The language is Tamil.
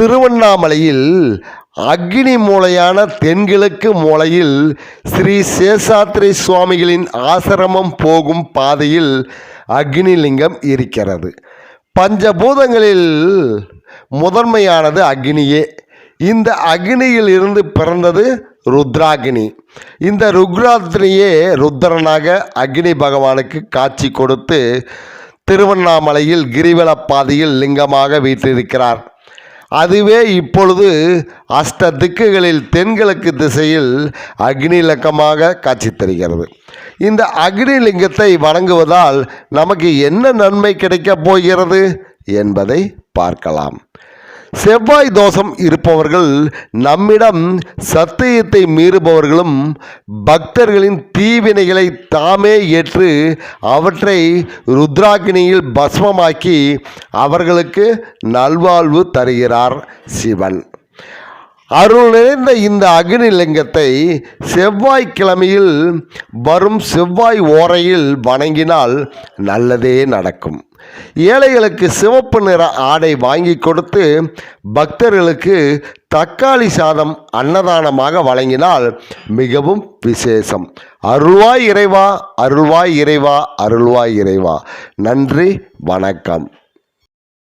திருவண்ணாமலையில் அக்னி மூலையான தென்கிழக்கு மூலையில் ஸ்ரீ சேஷாத்ரி சுவாமிகளின் ஆசிரமம் போகும் பாதையில் அக்னி லிங்கம் இருக்கிறது. பஞ்சபூதங்களில் முதன்மையானது அக்னியே. இந்த அக்னியில் இருந்து பிறந்தது ருத்ராகினி. இந்த ருக்ராத்ரியே ருத்ரனாக அக்னி பகவானுக்கு காட்சி கொடுத்து திருவண்ணாமலையில் கிரிவல பாதையில் லிங்கமாக வீற்றிருக்கிறார். அதுவே இப்பொழுது அஷ்ட திக்குகளில் தென்கிழக்கு திசையில் அக்னிலங்கமாக காட்சி தருகிறது இந்த அக்னி லிங்கத்தை வணங்குவதால் நமக்கு என்ன நன்மை கிடைக்கப் போகிறது என்பதை பார்க்கலாம். செவ்வாய் தோஷம் இருப்பவர்கள் நம்மிடம் சத்தியத்தை மீறுபவர்களும் பக்தர்களின் தீவினைகளை தாமே ஏற்று அவற்றை ருத்ராகினியில் பஸ்மமாக்கி அவர்களுக்கு நல்வாழ்வு தருகிறார் சிவன். அருள் நிறைந்த இந்த அக்னிலிங்கத்தை செவ்வாய்க்கிழமையில் வரும் செவ்வாய் ஓரையில் வணங்கினால் நல்லதே நடக்கும். ஏழைகளுக்கு சிவப்பு நிற ஆடை வாங்கி கொடுத்து பக்தர்களுக்கு தக்காளி சாதம் அன்னதானமாக வழங்கினால் மிகவும் விசேஷம். அருள்வாய் இறைவா அருள்வாய் இறைவா அருள்வாய் இறைவா. நன்றி வணக்கம்.